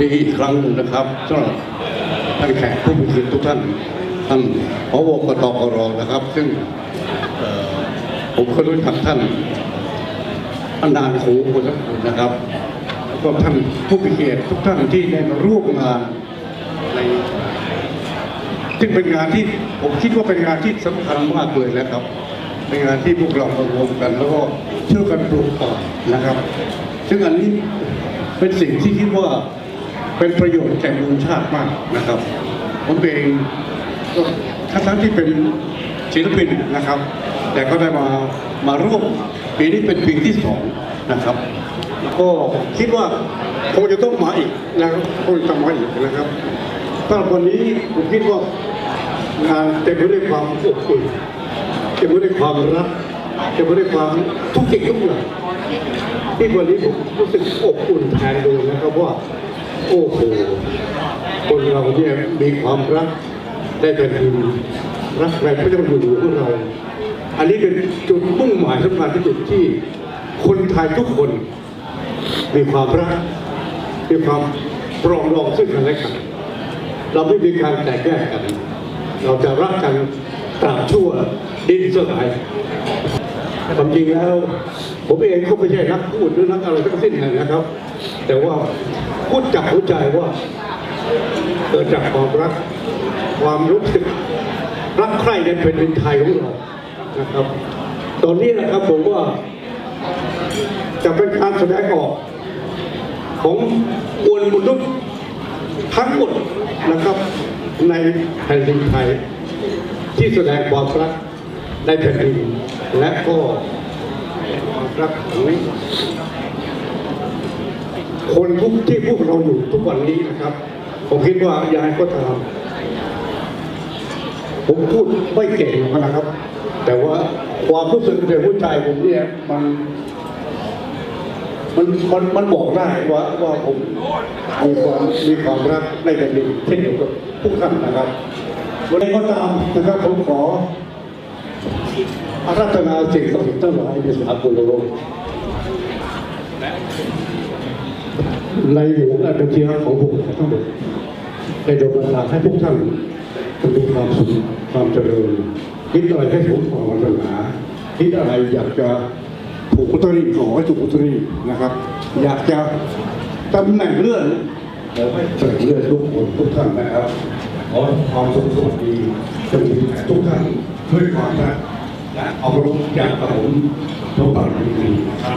ดีอีกครั้งหนึ่งนะครับสำหรับท่านแขกผู้มีเกียรติทุกท่านท่านพบกตกรนะครับ ซึ่งเอ่อผมก็รู้จักท่านอันดานโขคนสักคนนะครับแล้วก็ท่านผู้มีเกียรติทุกท่านที่ได้มาร่วมงานในซึ่งเป็นงานที่ผมคิดว่าเป็นงานที่สำคัญมากเลยนะครับ เป็นงานที่พวกเรามารวมกัน แล้วก็ช่วยกันปลูกป่านะครับ ซึ่งอันนี้เป็นสิ่งที่คิดว่า เป็นประโยชน์แก่มวลชาติมากนะครับ ผมเองก็ทั้งที่เป็นศิลปินนะครับ แต่ก็ได้มามาร่วมปีนี้เป็นปีที่สองนะครับ ก็คิดว่าคงจะต้องมาอีกนะครับคงจะต้องมาอีกนะครับสำหรับวันนี้ผมคิดว่างานเต็มไปด้วยความอบอุ่นเต็มไปด้วยความรักเต็มไปด้วยความทุกสิ่งทุกอย่างที่วันนี้ผมรู้สึกอบอุ่นแทนเลยนะครับว่า โอ้โหคนเราเนี่ยมีความรักได้แผ่นดินรักแผ่นพระเจ้าอยู่หัวของเรา อันนี้เป็นจุดมุ่งหมายสำคัญที่สุดที่ คนไทยทุกคน มีความรักมีความปรองดองซึ่งกันและกัน เราไม่มีการแตกแยกกัน เราจะรักกันตราบชั่วดินสลายความจริงแล้ว ผมเองก็ไม่ใช่นักพูดหรือนักอะไรทั้งสิ้นนะครับ แต่ว่า พูดจากหัวใจว่าเกิดจากความรัก ความรู้สึกรักใคร่ในแผ่นดินไทยของเรานะครับ ตอนนี้นะครับผมว่า จะเป็นการแสดงออก ของมวลมนุษย์ทั้งหมดนะครับในแผ่นดินไทย ที่แสดงความรักในแผ่นดินและก็ความรักของ คนทุกที่พวกเราอยู่ทุกวันนี้นะครับ ผมคิดว่ายายก็ตามผมพูดไม่เก่งหรอกนะครับ แต่ว่าความรู้สึกในหัวใจผมเนี่ยมันมันมันมันบอกได้ว่าว่าผมมีความมีความรักในแผ่นดินเช่นเดียวกับทุกท่านนะครับวันนี้ก็ตามนะครับผมขออารัธนาสิ่งศักดิ์สิทธิ์ทั้งหลายในสากลโลก ในหลวงอันเป็นที่รักของผมทั้งหมดในดวงบันดาลให้พวกท่านมีความสุขความเจริญคิดอะไรให้สมความปรารถนาคิดอะไรอยากจะถูกลอตเตอรี่ขอให้ถูกลอตเตอรี่นะครับ อยากจะตำแหน่งเลื่อนขอให้เสด็จเลื่อนทุกคนทุกท่านนะครับขอความสุขสวัสดีจะมีทุกท่านด้วยความรักและเอารมณ์จากกระผมทุกท่านดีนะครับ